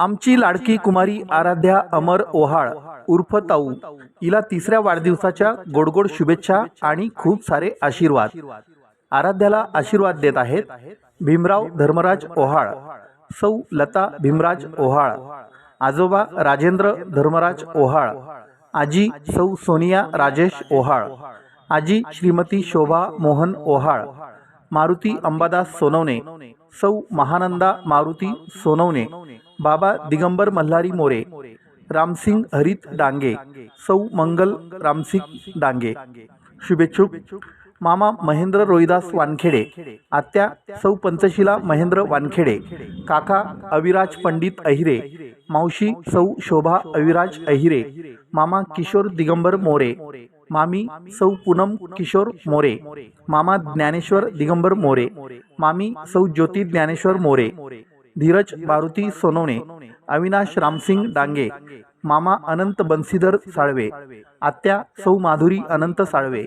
आमची लाडकी कुमारी आराध्या अमर ओहाळ उर्फ ताऊ हिला तिसऱ्या वाढदिवसाच्या गोडगोड शुभेच्छा आणि खूप सारे आशीर्वाद. आराध्याला आशीर्वाद देत आहेत भीमराव धर्मराज ओहाळ सौ लता भीमराज ओहाळ आजोबा राजेंद्र धर्मराज ओहाळ आजी सौ सोनिया राजेश ओहाळ आजी श्रीमती शोभा मोहन ओहाळ मारुती अंबादास सोनवणे सौ महानंदा मारुती सोनवणे बाबा दिगंबर मल्हारी मोरे रामसिंग हरित डांगे, सौ मंगल रामसिंग डांगे. शुभेच्छुक. मामा महेंद्र रोहिदास वानखेडे. आत्या सौ पंचशिला महेंद्र वानखेडे. काका अविराज पंडित अहिरे. मावशी सौ शोभा अविराज अहिरे. मामा किशोर दिगंबर मोरे. मामी सौ पूनम किशोर मोरे. मामा ज्ञानेश्वर दिगंबर मोरे. मामी सौ ज्योती ज्ञानेश्वर मोरे. धीरज मारुती सोनवणे अविनाश रामसिंग डांगे मामा अनंत बन्सीधर साळवे आत्या सौ माधुरी अनंत साळवे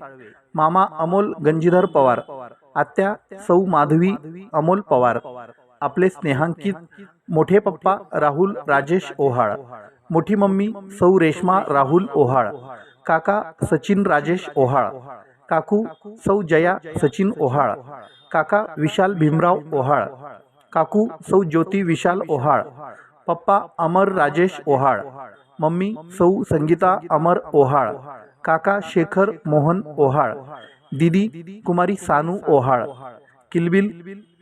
मामा अमोल गंजीधर पवार आत्या सौ माधवी अमोल पवार आपले स्नेहांकित मोठे पप्पा राहुल राजेश ओहाळ मोठी मम्मी सौ रेश्मा राहुल ओहाळ काका सचिन राजेश ओहाळ काकू सौ जया सचिन ओहाळ काका विशाल भीमराव ओहाळ काकू सौ ज्योती विशाल ओहाळ पप्पा अमर राजेश ओहाळ मम्मी सौ संगीता अमर ओहाळ काका शेखर मोहन ओहाळ दिदी कुमारी सानू ओहाळ किलबिल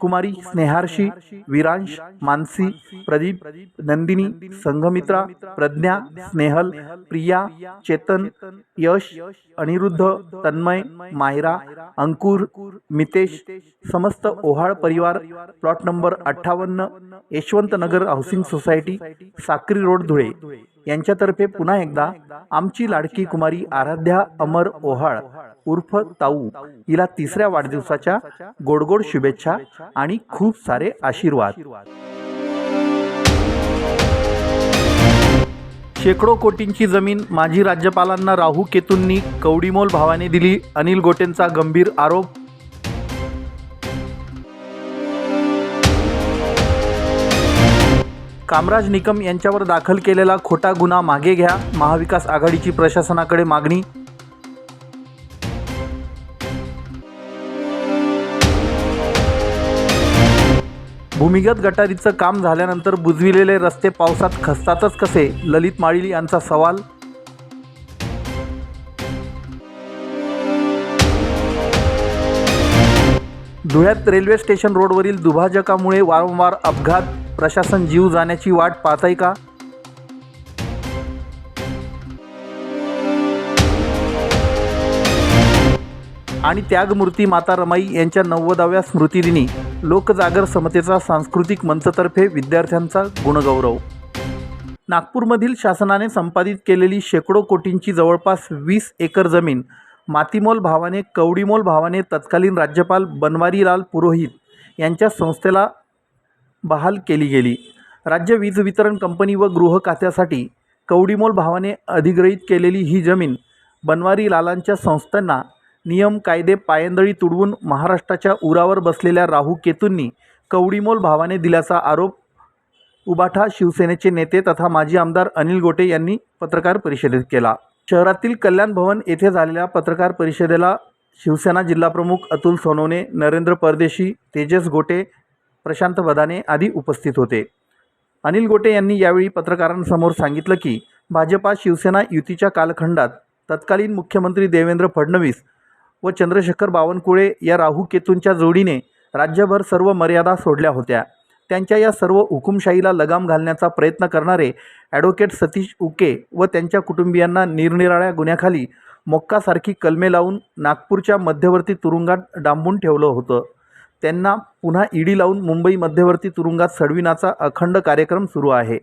कुमारी स्नेहार्षी विरांश मानसी प्रदीप नंदिनी संघमित्रा प्रज्ञा स्नेहल प्रिया चेतन यश अनिरुद्ध तन्मय मायरा अंकुर मितेश समस्त ओहाळ परिवार प्लॉट नंबर अठ्ठावन्न Yashwant Nagar housing society Sakri road Dhule. यांच्यातर्फे पुन्हा एकदा आमची लाडकी कुमारी आराध्या अमर ओहाळ उर्फ ताऊ हिला तिसऱ्या वाढदिवसाच्या गोडगोड शुभेच्छा आणि खूप सारे आशीर्वाद. शेकडो कोटींची जमीन माजी राज्यपालांना राहू केतूंनी कवडीमोल भावाने दिली अनिल गोटेंचा गंभीर आरोप कामराज निकम यांच्यावर दाखल केलेला खोटा गुन्हा मागे घ्या. महाविकास आघाडीची प्रशासनाकडे मागणी. भूमिगत गटारीचं काम झाल्यानंतर बुजविलेले रस्ते पावसात खचतातच कसे? ललित माळी यांचा सवाल धुळ्यात रेल्वे स्टेशन रोडवरील दुभाजकामुळे वारंवार अपघात. प्रशासन जीव जाण्याची वाट पाहत का? आणि त्यागमूर्ती माता रमाई यांच्या नव्वदाव्या स्मृतिदिनी. लोकजागर समतेचा सांस्कृतिक मंचतर्फे विद्यार्थ्यांचा गुणगौरव. नागपूरमधील शासनाने संपादित केलेली शेकडो कोटींची जवळपास वीस एकर जमीन मातीमोल भावाने कवडीमोल भावाने तत्कालीन राज्यपाल बनवारीलाल पुरोहित यांच्या संस्थेला बहाल केली गेली. राज्य वीज वितरण कंपनी व गृह खात्यासाठी कवडीमोल भावाने अधिग्रहित केलेली ही जमीन बनवारीलालांच्या संस्थांना नियम कायदे पायंदळी तुडवून महाराष्ट्राच्या उरावर बसलेल्या राहू केतूंनी कवडीमोल भावाने दिल्याचा आरोप उबाठा शिवसेनेचे नेते तथा माजी आमदार अनिल गोटे यांनी पत्रकार परिषदेत केला. शहरातील कल्याण भवन येथे झालेल्या पत्रकार परिषदेला शिवसेना जिल्हाप्रमुख अतुल सोनवणे नरेंद्र परदेशी तेजस गोटे प्रशांत बदाने आदी उपस्थित होते. अनिल गोटे यांनी यावेळी पत्रकारांसमोर सांगितलं की भाजपा शिवसेना युतीच्या कालखंडात तत्कालीन मुख्यमंत्री देवेंद्र फडणवीस व चंद्रशेखर बावनकुळे या राहू केतूंच्या जोडीने राज्यभर सर्व मर्यादा सोडल्या होत्या. त्यांच्या या सर्व हुकुमशाहीला लगाम घालण्याचा प्रयत्न करणारे ॲडव्होकेट सतीश उके व त्यांच्या कुटुंबियांना निरनिराळ्या गुन्ह्याखाली मोक्कासारखी कलमे लावून नागपूरच्या मध्यवर्ती तुरुंगात डांबून ठेवलं होतं. त्यांना पुन्हा ईडी लावून मुंबई मध्यवर्ती तुरुंगात सडविण्याचा अखंड कार्यक्रम सुरू आहे.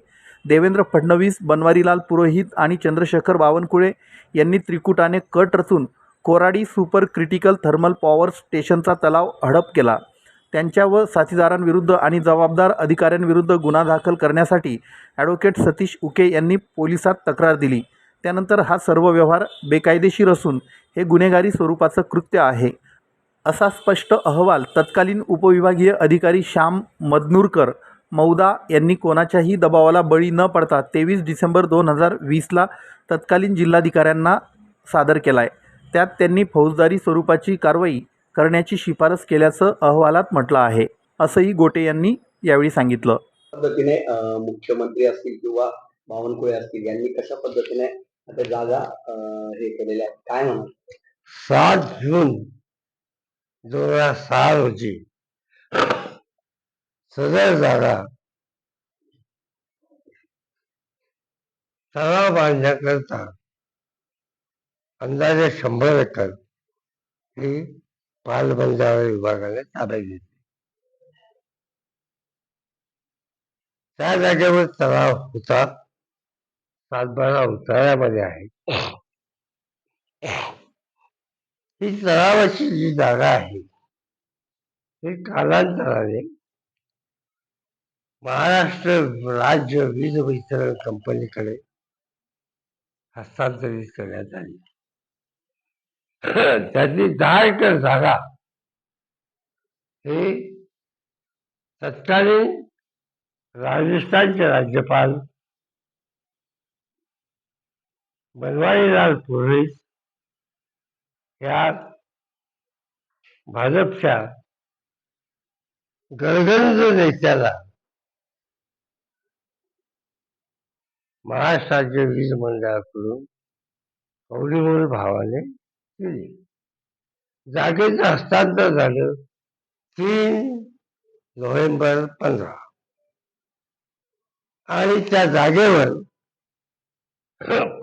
देवेंद्र फडणवीस बनवारीलाल पुरोहित आणि चंद्रशेखर बावनकुळे यांनी त्रिकुटाने कट रचून Koradi super critical thermal power स्टेशनचा तलाव हडप केला. त्यांच्या व साथीदारांविरुद्ध आणि जबाबदार अधिकाऱ्यांविरुद्ध गुन्हा दाखल करण्यासाठी ॲडव्होकेट सतीश उके यांनी पोलिसात तक्रार दिली. त्यानंतर हा सर्व व्यवहार बेकायदेशीर असून हे गुन्हेगारी स्वरूपाचं कृत्य आहे. असा स्पष्ट अहवाल तत्कालीन उपविभागीय अधिकारी श्याम मदनूरकर मौदा यांनी कोणाच्याही दबावाला बळी न पडता तेवीस डिसेंबर दोन हजार वीसला तत्कालीन जिल्हाधिकाऱ्यांना सादर केला आहे त्यात त्यांनी फौजदारी स्वरूपाची कारवाई करण्याची शिफारस केल्याचं अहवालात म्हटलं आहे. असंही गोटे यांनी यावेळी सांगितलं. पद्धतीने मुख्यमंत्री असतील किंवा बावनकुळे असतील यांनी कशा पद्धतीने आता जागा हे केलेल्या आहेत? काय म्हणा सात जून दोन हजार सहा रोजी सदर जागा तलाव बांधण्याकरता अंदाजे शंभर एकर ही पालबंधारा विभागाने ताब्यात घेतली त्या जागेवर तलाव होता सातबारा उतार्यामध्ये आहे ही तलावाची जी जागा आहे ही कालांतराने महाराष्ट्र राज्य वीज वितरण कंपनीकडे हस्तांतरित करण्यात आली त्यातली दहा एकर जागा. हे तत्कालीन राजस्थानचे राज्यपाल बनवारीलाल पुरोहित या भाजपच्या गरगंज नेत्याला महाराष्ट्राच्या वीज मंडळाकडून कवडीमोल भावाने जागेचं हस्तांतर झालं तीन नोव्हेंबर पंधरा. आणि त्या जागेवर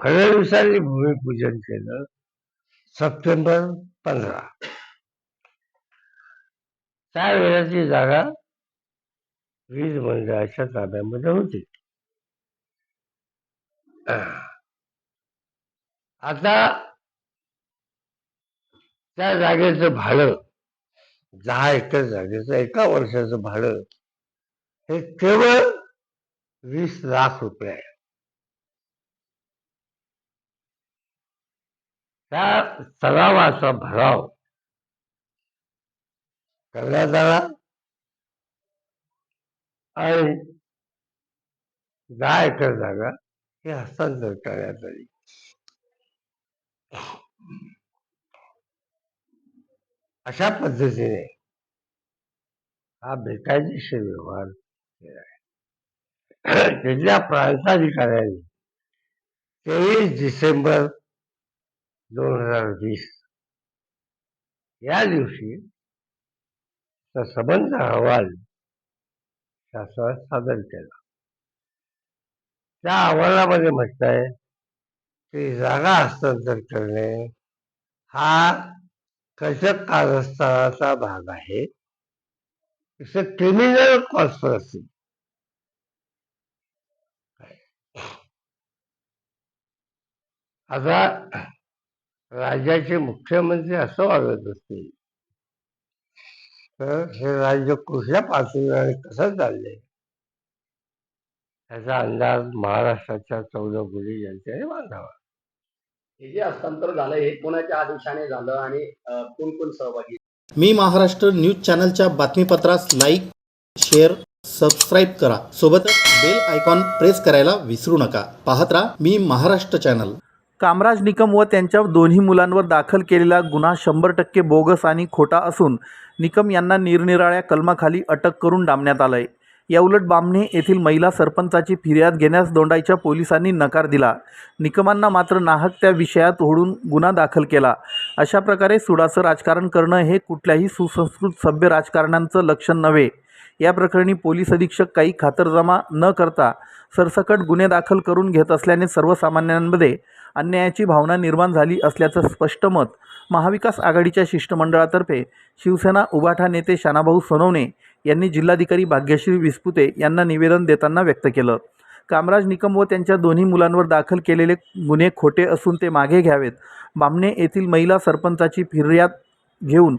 फडणवीसांनी भूमिपूजन केलं सप्टेंबर पंधरा. त्यावेळेची जागा वीज मंडळाच्या ताब्यामध्ये होती. आता त्या जागेचं भाडं दहा एकर जागेचं एका वर्षाचं भाडं हे केवळ वीस लाख रुपये आहे. त्या तलावाचा भराव करण्यात आला आणि दहा एकर जागा हे हस्तांतर करण्यात आली. अशा पद्धतीने हा बेकायदेशीर व्यवहार केला. आहे तिथल्या प्रांताधिकाऱ्यांनी तेवीस डिसेंबर दोन हजार वीस या दिवशी संबंध अहवाल शासनात सादर केला. त्या अहवालामध्ये म्हटलंय की जागा हस्तांतर करणे हा कशक कारस्थानाचा भाग आहे? क्रिमिनल कॉन्स्परसी आता राज्याचे मुख्यमंत्री असं वागत असतील तर हे राज्य कुठल्या पातळीवर कसं चाललंय? याचा अंदाज महाराष्ट्राच्या चौदा कोटी जनतेने बांधावा. हे जे हस्तांतर झालं हे कोणाच्या आदेशाने झालं आणि कोण कोण सहभागी? मी महाराष्ट्र न्यूज चॅनलच्या बातमीपत्रास लाईक शेअर सबस्क्राईब करा. सोबतच बेल आयकॉन प्रेस करायला विसरू नका. पाहत राहा मी महाराष्ट्र चॅनल. कामराज निकम व त्यांच्या दोन्ही मुलांवर दाखल केलेला गुन्हा शंभर टक्के बोगस आणि खोटा असून निकम यांना निरनिराळ्या कलमाखाली अटक करून डांबण्यात आलं आहे याउलट बामणे येथील महिला सरपंचाची फिर्याद घेण्यास दोंडाईच्या पोलिसांनी नकार दिला. निकमांना मात्र नाहक त्या विषयात ओढून गुन्हा दाखल केला. अशा प्रकारे सुडाचं राजकारण करणं हे कुठल्याही सुसंस्कृत सभ्य राजकारण्यांचं लक्षण नव्हे. या प्रकरणी पोलीस अधीक्षक काही खातरजमा न करता सरसकट गुन्हे दाखल करून घेत असल्याने सर्वसामान्यांमध्ये अन्यायाची भावना निर्माण झाली असल्याचं स्पष्ट मत महाविकास आघाडीच्या शिष्टमंडळातर्फे शिवसेना उभाठा नेते शानाभाऊ सोनवणे यांनी जिल्हाधिकारी भाग्यश्री विस्पुते यांना निवेदन देताना व्यक्त केलं. कामराज निकम व त्यांच्या दोन्ही मुलांवर दाखल केलेले गुन्हे खोटे असून ते मागे घ्यावेत. बामणे येथील महिला सरपंचाची फिर्याद घेऊन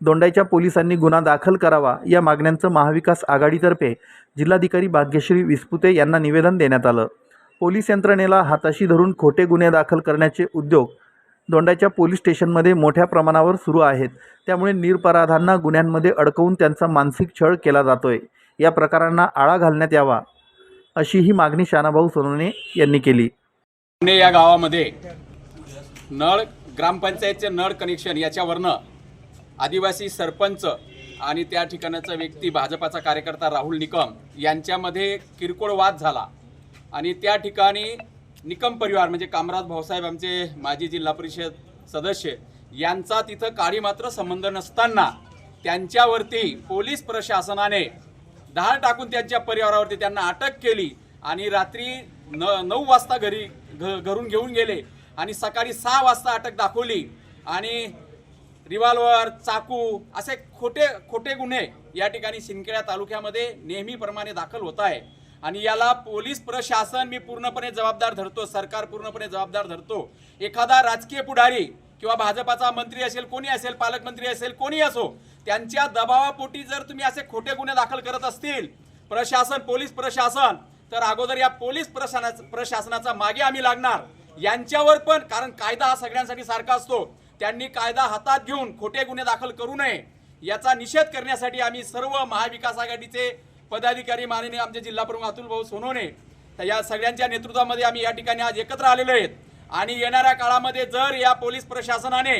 दोंडाईच्या पोलिसांनी गुन्हा दाखल करावा या मागण्यांचं महाविकास आघाडीतर्फे जिल्हाधिकारी भाग्यश्री विस्पुते यांना निवेदन देण्यात आलं. पोलीस यंत्रणेला हाताशी धरून खोटे गुन्हे दाखल करण्याचे उद्योग दोंडाच्या पोलीस स्टेशनमध्ये मोठ्या प्रमाणावर सुरू आहेत. त्यामुळे निरपराधांना गुन्ह्यांमध्ये अडकवून त्यांचा मानसिक छळ केला जातोय. या प्रकारांना आळा घालण्यात यावा अशी ही मागणी शानाभाऊ सोनवणे यांनी केली. पुणे या गावामध्ये नळ ग्रामपंचायतचे नळ कनेक्शन याच्यावरनं आदिवासी सरपंच आणि त्या ठिकाणाचा व्यक्ती भाजपाचा कार्यकर्ता राहुल निकम यांच्यामध्ये किरकोळ वाद झाला. आणि त्या ठिकाणी निकम परिवार म्हणजे कामराज भाऊसाहेब आमचे माजी जिल्हा परिषद सदस्य यांचा तिथं काळी मात्र संबंध नसताना त्यांच्यावरती पोलीस प्रशासनाने धाड टाकून त्यांच्या परिवारावरती त्यांना अटक केली आणि रात्री न नऊ वाजता घरी घ घरून घेऊन गेले आणि सकाळी सहा वाजता अटक दाखवली आणि रिव्हॉल्वर चाकू असे खोटे खोटे गुन्हे या ठिकाणी सिंदखेडा तालुक्यामध्ये नेहमीप्रमाणे दाखल होत आहे. आणि याला पोलीस प्रशासन मी पूर्णपणे जबाबदार धरतो सरकार पूर्णपणे जबाबदार धरतो. एखादा राजकीय पुढारी किंवा भाजपाचा मंत्री असेल कोणी असेल पालकमंत्री असेल कोणी असो त्यांच्या दबावापोटी जर तुम्ही असे खोटे गुन्हे दाखल करत असतील प्रशासन पोलीस प्रशासन तर अगोदर या पोलीस प्रशासना प्रशासनाचा मागे आम्ही लागणार. यांच्यावर पण कारण कायदा हा सगळ्यांसाठी सारखा असतो त्यांनी कायदा हातात घेऊन खोटे गुन्हे दाखल करू नये याचा निषेध करण्यासाठी आम्ही सर्व महाविकास आघाडीचे पदाधिकारी माननीय आमचे जिल्हा प्रमुख अतुल भाऊ सोनवणे तर या सगळ्यांच्या नेतृत्वामध्ये आम्ही या ठिकाणी आज एकत्र आलेलो आहेत. आणि येणाऱ्या काळामध्ये जर या पोलीस प्रशासनाने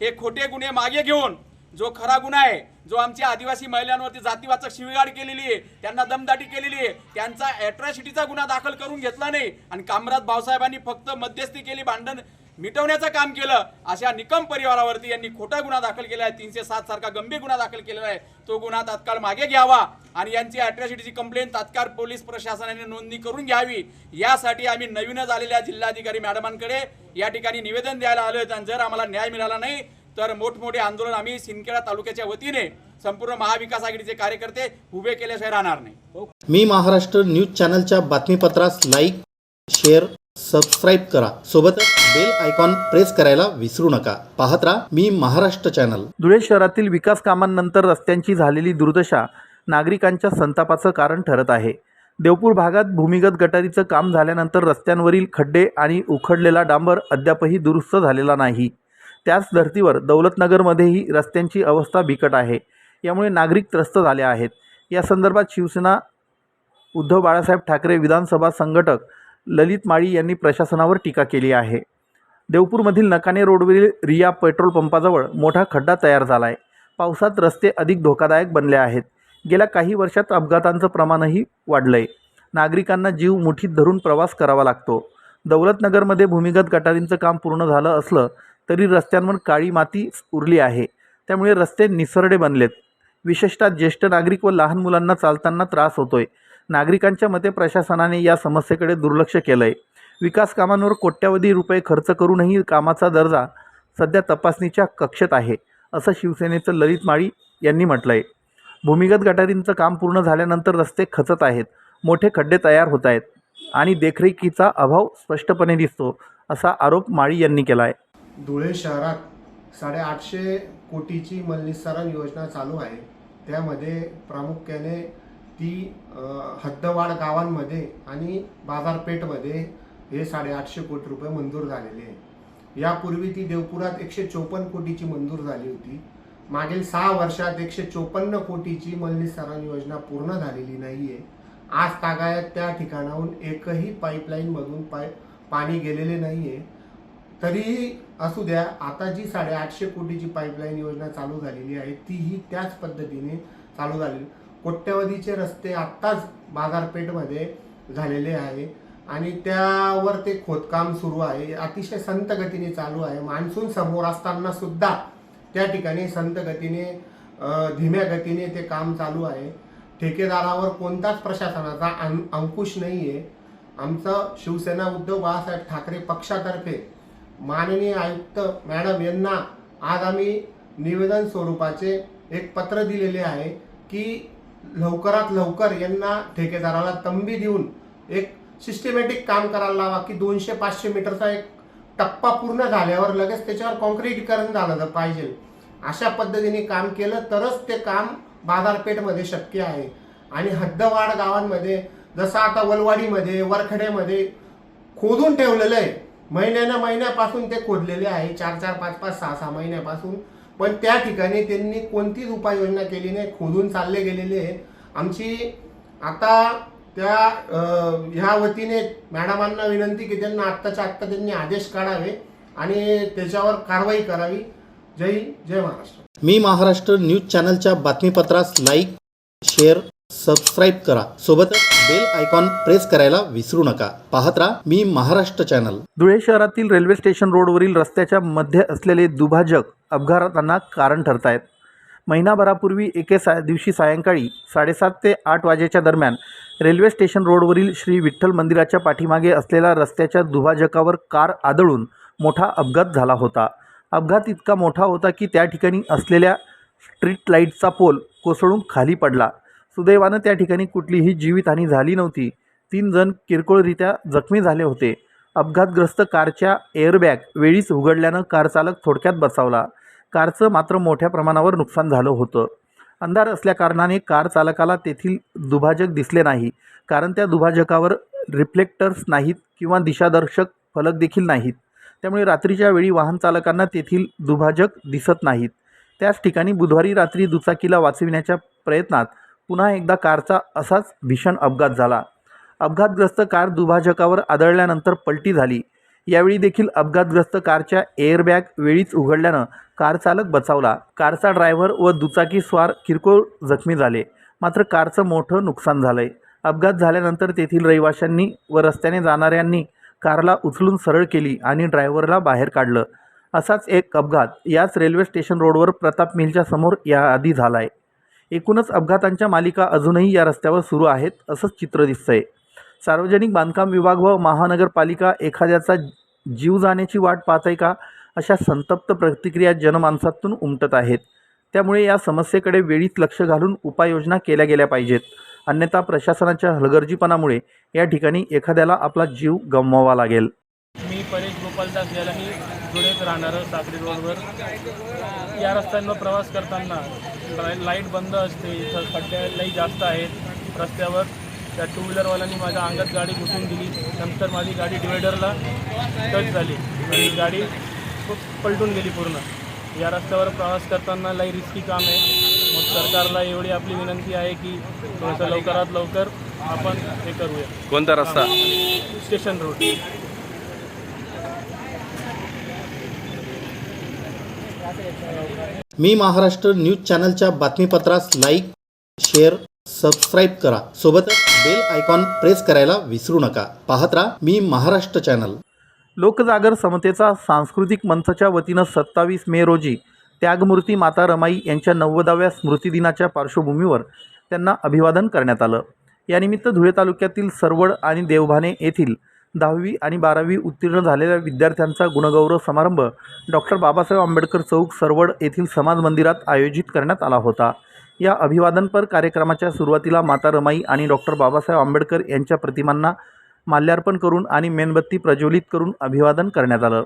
हे खोटे गुन्हे मागे घेऊन जो खरा गुन्हा आहे जो आमच्या आदिवासी महिलांवरती जातीवाचक शिवीगाड केलेली आहे त्यांना दमदाटी केलेली आहे त्यांचा अॅट्रॉसिटीचा गुन्हा दाखल करून घेतला नाही आणि कामराज भाऊसाहेबांनी फक्त मध्यस्थी केली भांडण मिटवण्याचं काम केलं. अशा निकम परिवारावरती यांनी खोटा गुन्हा दाखल केला आहे. तीनशे सात सारखा गंभीर गुन्हा दाखल केलेला आहे. तो गुन्हा तात्काळ मागे घ्यावा आणि यांची अॅट्रॉसिटीची कंप्लेंट तात्काळ पोलीस प्रशासनाने नोंदणी करून घ्यावी. यासाठी आम्ही नवीनच आलेल्या जिल्हाधिकारी मॅडमांकडे या ठिकाणी निवेदन द्यायला आलो आणि जर आम्हाला न्याय मिळाला नाही तर मोठमोठे आंदोलन आम्ही सिंदखेडा तालुक्याच्या वतीने संपूर्ण महाविकास आघाडीचे कार्यकर्ते उभे केल्याशिवाय राहणार नाही. मी महाराष्ट्र न्यूज चॅनलच्या बातमीपत्रास लाईक शेअर सबस्क्राईब करा. सोबतच बेल आयकॉन प्रेस करायला विसरू नका. पाहत राहा मी महाराष्ट्र चॅनल धुळे शहरातील विकास कामांनंतर रस्त्यांची झालेली दुर्दशा नागरिकांच्या संतापाचं कारण ठरत आहे. देवपूर भागात भूमिगत गटारीचं काम झाल्यानंतर रस्त्यांवरील खड्डे आणि उखडलेला डांबर अद्यापही दुरुस्त झालेला नाही. त्याच धर्तीवर दौलतनगरमध्येही रस्त्यांची अवस्था बिकट आहे. यामुळे नागरिक त्रस्त झाले आहेत. या संदर्भात शिवसेना उद्धव बाळासाहेब ठाकरे विधानसभा संघटक ललित माळी यांनी प्रशासनावर टीका केली आहे. देवपूरमधील नकाने रोडवरील रिया पेट्रोल पंपाजवळ मोठा खड्डा तयार झाला आहे पावसात रस्ते अधिक धोकादायक बनले आहेत. गेल्या काही वर्षात अपघातांचं प्रमाणही वाढलं आहे नागरिकांना जीव मुठीत धरून प्रवास करावा लागतो. दौलतनगरमध्ये भूमिगत गटारींचं काम पूर्ण झालं असलं तरी रस्त्यांवर काळी माती उरली आहे. त्यामुळे रस्ते निसरडे बनलेत. विशेषतः ज्येष्ठ नागरिक व लहान मुलांना चालताना त्रास होतोय. नागरिकांच्या मते प्रशासनाने या समस्येकडे दुर्लक्ष केलं आहे विकास कामांवर कोट्यावधी रुपये खर्च करूनही कामाचा दर्जा सध्या तपासणीच्या कक्षेत आहे असं शिवसेनेचं ललित माळी यांनी म्हटलं आहे भूमिगत गटारींचं काम पूर्ण झाल्यानंतर रस्ते खचत आहेत मोठे खड्डे तयार होत आहेत आणि देखरेखीचा अभाव स्पष्टपणे दिसतो असा आरोप माळी यांनी केला आहे धुळे शहरात साडेआठशे कोटीची मलनिस्सारण योजना चालू आहे. त्यामध्ये प्रामुख्याने ती हद्दवाड हद्दवाढ गावांमध्ये आणि बाजारपेठमध्ये हे साडेआठशे कोटी रुपये मंजूर झालेले आहे. यापूर्वी ती देवपुरात एकशे चोपन्न कोटीची मंजूर झाली होती. मागील सहा वर्षात एकशे चोपन्न कोटीची मल्लीसरण योजना पूर्ण झालेली नाही आहे आज तागायत त्या ठिकाणाहून एकही पाईपलाईनमधून पाय पाणी गेलेले नाही आहे तरीही असू द्या आता जी साडेआठशे कोटीची पाईपलाईन योजना चालू झालेली आहे तीही त्याच पद्धतीने चालू झाली कोट्यवधीचे रस्ते आत्ताच बाजारपेठमध्ये झालेले आहे. आणि त्यावर ते खोदकाम सुरू आहे. अतिशय संत गतीने चालू आहे. मान्सून समोर असताना सुद्धा त्या ठिकाणी संत गतीने धीम्या गतीने ते काम चालू आहे. ठेकेदारावर कोणताच प्रशासनाचा अं- अंकुश नाही आहे आमचं शिवसेना उद्धव बाळासाहेब ठाकरे पक्षातर्फे माननीय आयुक्त मॅडम यांना आज आम्ही निवेदन स्वरूपाचे एक पत्र दिलेले आहे की लवकरात लवकर यांना ठेकेदाराला तंबी देऊन एक सिस्टमॅटिक काम करायला लावा की दोनशे पाचशे मीटरचा एक टप्पा पूर्ण झाल्यावर लगेच त्याच्यावर कॉन्क्रीटीकरण झालं पाहिजे. अशा पद्धतीने काम केलं तरच ते काम बाजारपेठमध्ये शक्य आहे. आणि हद्दवाड गावांमध्ये जसं आता वलवाडीमध्ये वरखड्यामध्ये खोदून ठेवलेलं आहे. महिन्यानं महिन्यापासून ते खोदलेले आहे. चार चार पाच पाच सहा सहा महिन्यापासून पण त्या ठिकाणी त्यांनी कोणतीच उपाययोजना केली नाही खोदून चालले गेलेले आहे. आमची आता त्या ह्या वतीने मॅडमांना विनंती की त्यांना आत्ताच्या आत्ता त्यांनी आदेश काढावे आणि त्याच्यावर कारवाई करावी. जय जय महाराष्ट्र. मी महाराष्ट्र न्यूज चॅनलच्या बातमीपत्रास लाईक शेअर सबस्क्राईब करा. सोबतच बेल आयकॉन प्रेस करायला विसरू नका. पाहत राहा मी महाराष्ट्र चॅनल. धुळे शहरातील रेल्वे स्टेशन रोडवरील रस्त्याच्या मध्ये असलेले दुभाजक अपघातांना कारण ठरत आहेत महिनाभरापूर्वी एके सा दिवशी सायंकाळी साडेसात ते आठ वाजेच्या दरम्यान रेल्वे स्टेशन रोडवरील श्री विठ्ठल मंदिराच्या पाठीमागे असलेल्या रस्त्याच्या दुभाजकावर कार आदळून मोठा अपघात झाला होता. अपघात इतका मोठा होता की त्या ठिकाणी असलेल्या स्ट्रीट लाईटचा पोल कोसळून खाली पडला. सुदैवानं त्या ठिकाणी कुठलीही जीवितहानी झाली नव्हती. तीन जण किरकोळरित्या जखमी झाले होते. अपघातग्रस्त कारच्या एअरबॅग वेळीच उघडल्यानं कारचालक थोडक्यात बसावला. कारचं मात्र मोठ्या प्रमाणावर नुकसान झालं होतं. अंधार असल्याकारणाने कार चालकाला तेथील दुभाजक दिसले नाही. कारण त्या दुभाजकावर रिफ्लेक्टर्स नाहीत किंवा दिशादर्शक फलक देखील नाहीत. त्यामुळे रात्रीच्या वेळी वाहन चालकांना तेथील दुभाजक दिसत नाहीत. त्याच ठिकाणी बुधवारी रात्री दुचाकीला वाचविण्याच्या प्रयत्नात पुन्हा एकदा कारचा असाच भीषण अपघात झाला. अपघातग्रस्त कार दुभाजकावर आदळल्यानंतर पलटी झाली. यावेळी देखील अपघातग्रस्त कारच्या एअरबॅग वेळीच उघडल्यानं कारचालक बचावला. कारचा ड्रायव्हर व दुचाकी स्वार किरकोळ जखमी झाले. मात्र कारचं मोठं नुकसान झालंय. अपघात झाल्यानंतर तेथील रहिवाशांनी व रस्त्याने जाणाऱ्यांनी कारला उचलून सरळ केली आणि ड्रायव्हरला बाहेर काढलं. असाच एक अपघात याच रेल्वे स्टेशन रोडवर प्रताप मिलच्या समोर याआधी झाला आहे एकूणच अपघातांच्या मालिका अजूनही या रस्त्यावर सुरू आहेत असंच चित्र दिसतंय. सार्वजनिक बांधकाम विभाग व महानगरपालिका एखाद्याचा जीव जाण्याची वाट पाहत आहे का? अशा संतप्त प्रतिक्रिया जनमानसातून उमटत आहेत. त्यामुळे या समस्येकडे वेळीच लक्ष घालून उपाययोजना केल्या गेल्या पाहिजेत. अन्यथा प्रशासनाच्या हलगर्जीपणामुळे या ठिकाणी एखाद्याला आपला जीव गमवावा लागेल. मी परेश गोपालदास यालाही जुळेत धुळेत राहणारं सागरी रोडवर. या रस्त्यांवर प्रवास करताना लाइट बंद असते इथं खड्डे लई जास्त आहेत. रस्त्यावर त्या टू व्हीलरवाल्यांनी माझ्या अंगात गाडी घुसून दिली. नंतर माझी गाडी डिवायडरला टच झाली. आणि गाडी पलटून गेली पूर्ण. या रस्त्यावर प्रवास करताना लई रिस्की काम आहे. मग सरकारला एवढी आपली विनंती आहे की थोडंसं लवकरात लवकर आपण हे करूया. कोणता रस्ता? Station road. मी महाराष्ट्र न्यूज चॅनलच्या बातमीपत्रास लाईक शेअर सबस्क्राईब करा. सोबतच बेल आयकॉन प्रेस करायला विसरू नका. पाहत राहा मी महाराष्ट्र चॅनल. लोकजागर समतेचा सांस्कृतिक मंचच्या वतीनं सत्तावीस मे रोजी त्यागमूर्ती माता रमाई यांच्या नव्वदाव्या स्मृतिदिनाच्या पार्श्वभूमीवर त्यांना अभिवादन करण्यात आलं. यानिमित्त धुळे तालुक्यातील सरवड आणि देवभाने येथील दहावी आणि बारावी उत्तीर्ण झालेल्या विद्यार्थ्यांचा गुणगौरव समारंभ डॉक्टर बाबासाहेब आंबेडकर चौक सरवड येथील समाज मंदिरात आयोजित करण्यात आला होता. या अभिवादनपर कार्यक्रमाच्या सुरुवातीला माता रमाई आणि डॉक्टर बाबासाहेब आंबेडकर यांच्या प्रतिमांना माल्यार्पण करून आणि मेणबत्ती प्रज्वलित करून अभिवादन करण्यात आलं.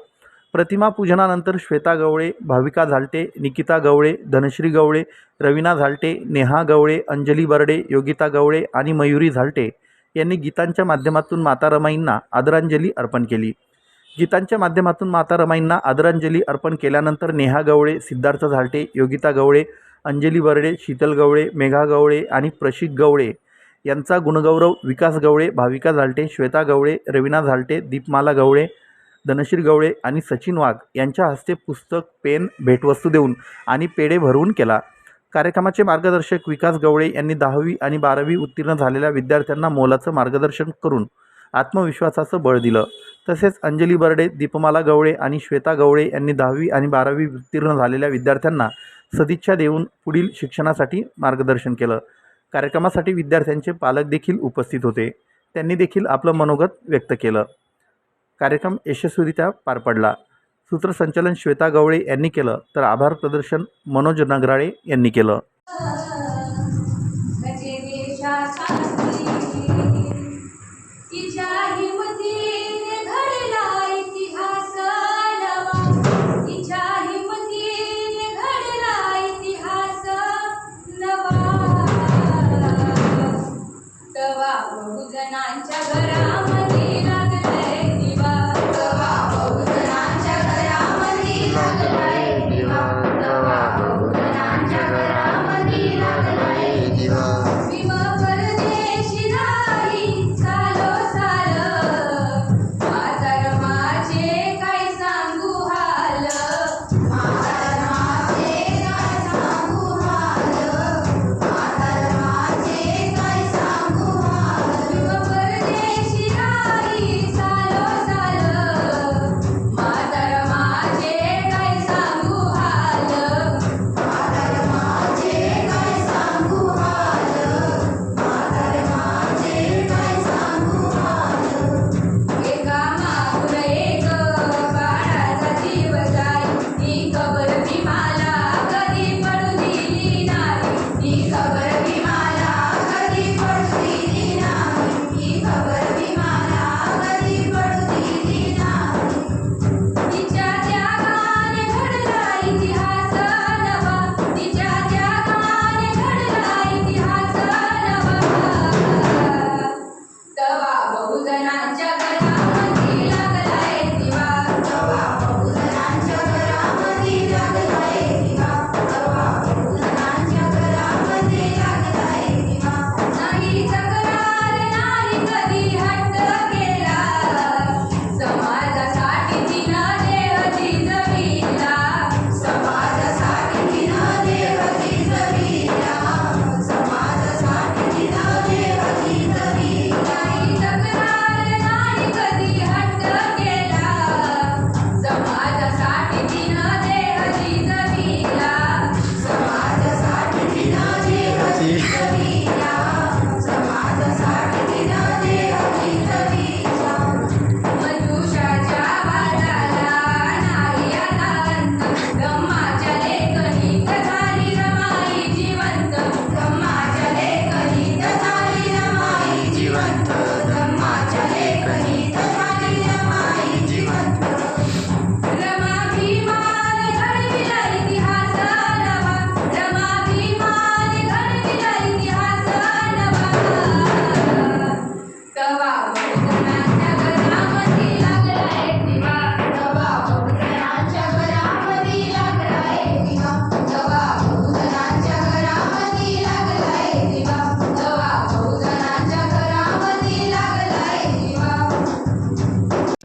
प्रतिमा पूजनानंतर श्वेता गवळे भाविका झालटे निकिता गवळे धनश्री गवळे रवीना झालटे नेहा गवळे अंजली बर्डे योगिता गवळे आणि मयुरी झालटे यांनी गीतांच्या माध्यमातून माता रमाईंना आदरांजली अर्पण केली. गीतांच्या माध्यमातून माता रमाईंना आदरांजली अर्पण केल्यानंतर नेहा गवळे सिद्धार्थ झालटे योगिता गवळे अंजली बर्डे शीतल गवळे मेघा गवळे आणि प्रशिक गवळे यांचा गुणगौरव विकास गवळे भाविका झालटे श्वेता गवळे रवीना झालटे दीपमाला गवळे धनश्री गवळे आणि सचिन वाघ यांच्या हस्ते पुस्तक पेन भेटवस्तू देऊन आणि पेढे भरवून केला. कार्यक्रमाचे मार्गदर्शक विकास गवळे यांनी दहावी आणि बारावी उत्तीर्ण झालेल्या विद्यार्थ्यांना मोलाचं मार्गदर्शन करून आत्मविश्वासाचं बळ दिलं. तसेच अंजली बर्डे दीपमाला गवळे आणि श्वेता गवळे यांनी दहावी आणि बारावी उत्तीर्ण झालेल्या विद्यार्थ्यांना सदिच्छा देऊन पुढील शिक्षणासाठी मार्गदर्शन केलं. कार्यक्रमासाठी विद्यार्थ्यांचे पालक देखील उपस्थित होते. त्यांनी देखील आपलं मनोगत व्यक्त केलं. कार्यक्रम यशस्वीरित्या पार पडला. सूत्रसंचालन श्वेता गवळे यांनी केलं तर आभार प्रदर्शन मनोज नगराळे यांनी केलं.